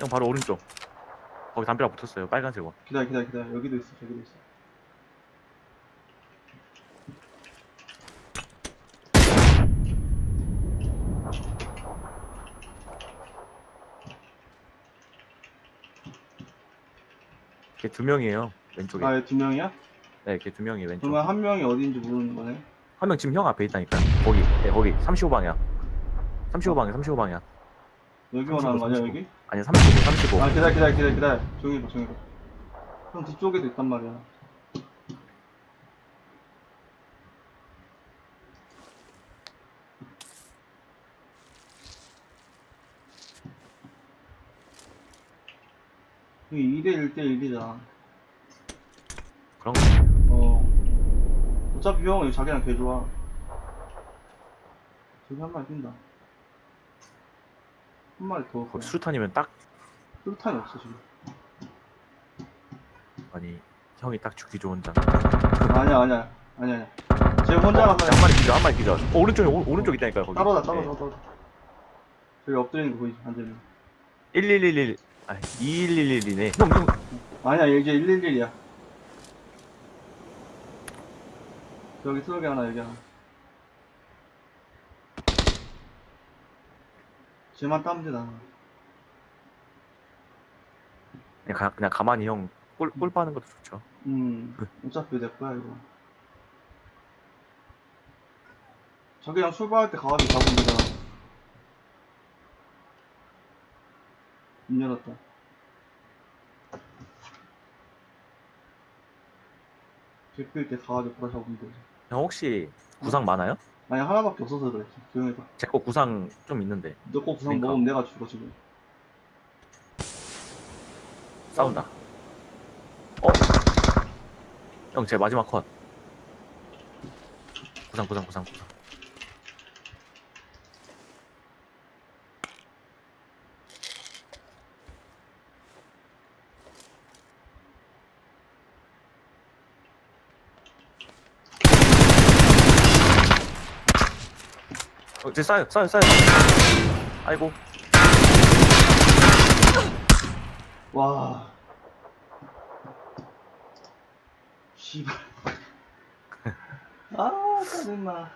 형 바로 오른쪽. 거기 담벼락 붙었어요. 빨간색 원. 기다려 기다려 기다려 여기도 있어 저기도 있어 걔 두 명이에요. 왼쪽에. 아얘 두 명이야? 네, 걔 두 명이 왼쪽. 그러면 한 명이 어디인지 모르는 거네 한 명 지금 형 앞에 있다니까. 거기. 네, 거기. 35방향. 35방향, 35방향. 여기 원하는 거 아니야 35. 여기? 아니, 35, 35. 아 기다려 기다려 기다려 기다려 조용히 봐 조용히 봐형 뒤쪽에도 있단 말이야 여기 2대 1대 1이잖아 그런 거. 어 어차피 형은 자기랑 개 좋아 저기 한 마리 뛴다 한 마리 더 거기 수류탄이면 딱, 술탄이 없어 지금 아니, 형이 딱 죽기 좋은 장. 아니야 아니야 아니야 아니야 쟤 혼자라서 한 마리 기절, 한 마리 기절. 어, 오른쪽에, 오, 오른쪽 있다니까요, 거기. 따로다 따로 네. 따로 저기 엎드리는 거 보이지 완전히 1111, 아, 2111이네. 형, 형, 아니야 이제 111이야 여기 트럭이 하나 여기 하나 쟤만 따면 돼 나는 그냥, 가, 그냥 가만히 형, 꿀, 꿀 빠는 것도 좋죠. 음. 어차피 내 거야 이거. 자기랑 출발할 때 가가지고 잡으면 되잖아. 문 열었다. 개필 때 가가지고 바로 잡으면 되지. 형, 혹시 구상 많아요? 아니 하나밖에 없어서 그래 조용히 해봐 제 거 구상 좀 있는데. 너거 구상 그러니까. 먹으면 내가 죽어 지금 싸운다. 어? 형, 제 마지막 컷. 구상, 구상, 구상, 구상. 어, 제 싸요, 싸요, 싸요. 아이고. 와 씨발 아 짜증나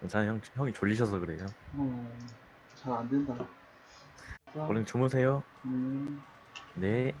괜찮아, 형, 형이 졸리셔서 그래요. 어, 잘 안 된다 자, 얼른 주무세요. 음. 네.